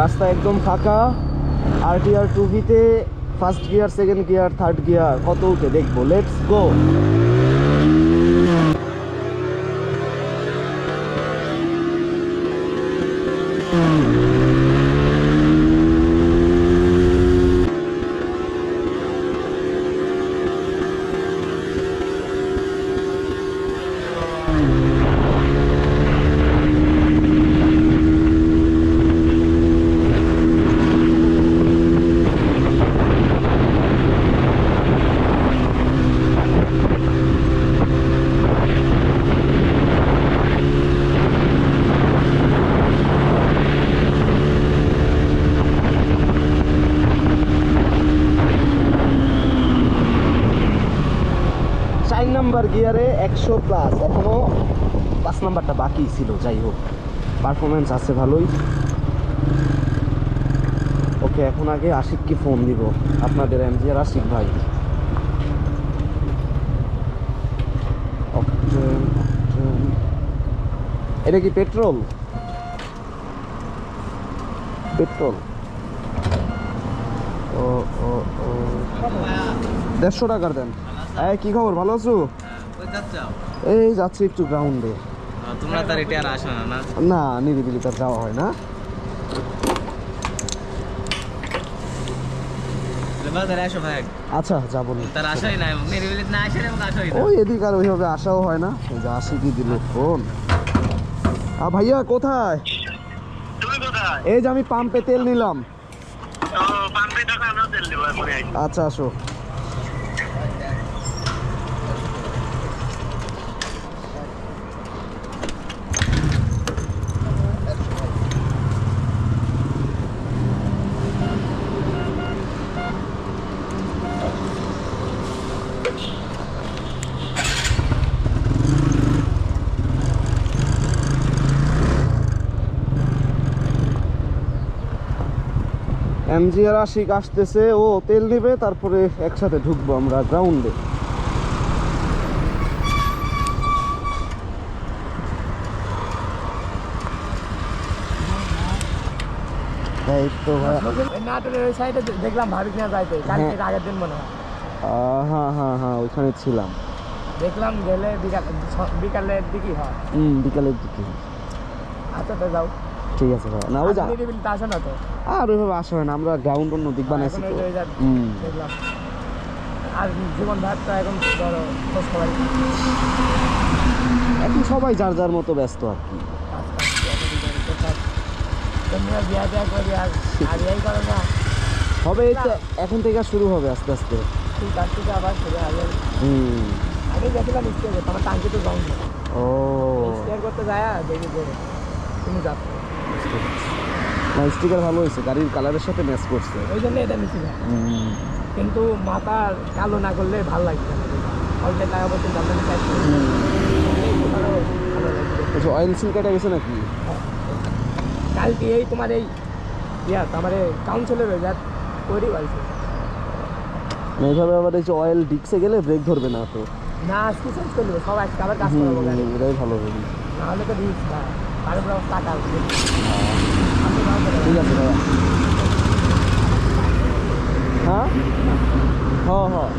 রাস্তা একদম ফাঁকা। আর আর টু ভিতে first gear second gear third gear কত উঠে দেখব। লেটস গো চার নাম্বার গিয়ারে একশো প্লাস এখনও পাঁচ নাম্বারটা বাকি ছিল, যাই হোক। পারফরমেন্স আছে ভালোই। ওকে, এখন আগে আশিককে ফোন দিব, আপনাদের এমজিআর আশিক ভাই। এটা কি পেট্রোল পেট্রোল ও ও ও। দেড়শো টাকার দেন। এই কি খবর? ভালো আছো? এই যাচ্ছি একটু গ্রাউন্ডে তোমরা তার এটা আর আসো না না? না নিরিবিলি তার যাওয়া হয় না। আচ্ছা যাব না। তার আসাই নাই নিরিবিলি না আসে এবং ওই এদিক আর ওইভাবে আসাও হয় না। এই যে আসি কি দিল ফোন আ ভাইয়া কোথায়? তুমি কোথায়? এই যে আমি পাম্পে তেল নিলাম। পাম্পে টাকা তেল দেবো আচ্ছা আসো। এমজিআর আশিক আসতেছে ও তেল নেবে তারপরে একসাথে ঢুকবো আমরা গ্রাউন্ডে দেখলাম ভাবিক না যাইতে। হ্যাঁ। আগের দিন মনে হয়। হ্যাঁ হ্যাঁ হ্যাঁ ওইখানে ছিলাম। দেখলাম গেলে বিকাল বিকালের দিকেই হয়। হুম বিকালের দিকে আচ্ছা তো যাও। ঠিক আছে ভাই। না ওই যা। আসে না তো? আর ওইভাবে আসা হয় না আমরা গ্রাউন্ড অন্য দিক বানাইছি এখন তো। হুম। আর জীবন এখন ধরো খোঁজ এখন সবাই যার যার মতো ব্যস্ত আর কি। হবে এই তো এখন থেকে শুরু হবে আস্তে আস্তে। আবার শুরু আগে হুম। আগে গেছিলাম স্টেয়ার করতে আমার টাঙ্কি তো যাও ও করতে যায় দেখি তুমি যাচ্ছ না স্টিকার ভালো হয়েছে গাড়ির কালারের সাথে ম্যাচ করছে। ওই জন্য এটা নিচ্ছি কিন্তু মাথা কালো না করলে ভালো লাগছে অল্প টাকা পয়সা দাম দাম ভালো আচ্ছা অয়েল সিল কেটে গেছে নাকি? কালকে এই তোমার এই ইয়া কাউন্সিলের যা তৈরি হয়েছে এইভাবে আবার এই যে অয়েল ডিক্সে গেলে ব্রেক ধরবে না তো? না আজকে চেঞ্জ করে দেবো সব আজকে আবার কাজ করব এটাই ভালো হবে। নাহলে তো রিস্ক ঠিক আছে ভাইয়া হ্যাঁ? হ্যাঁ হ্যাঁ।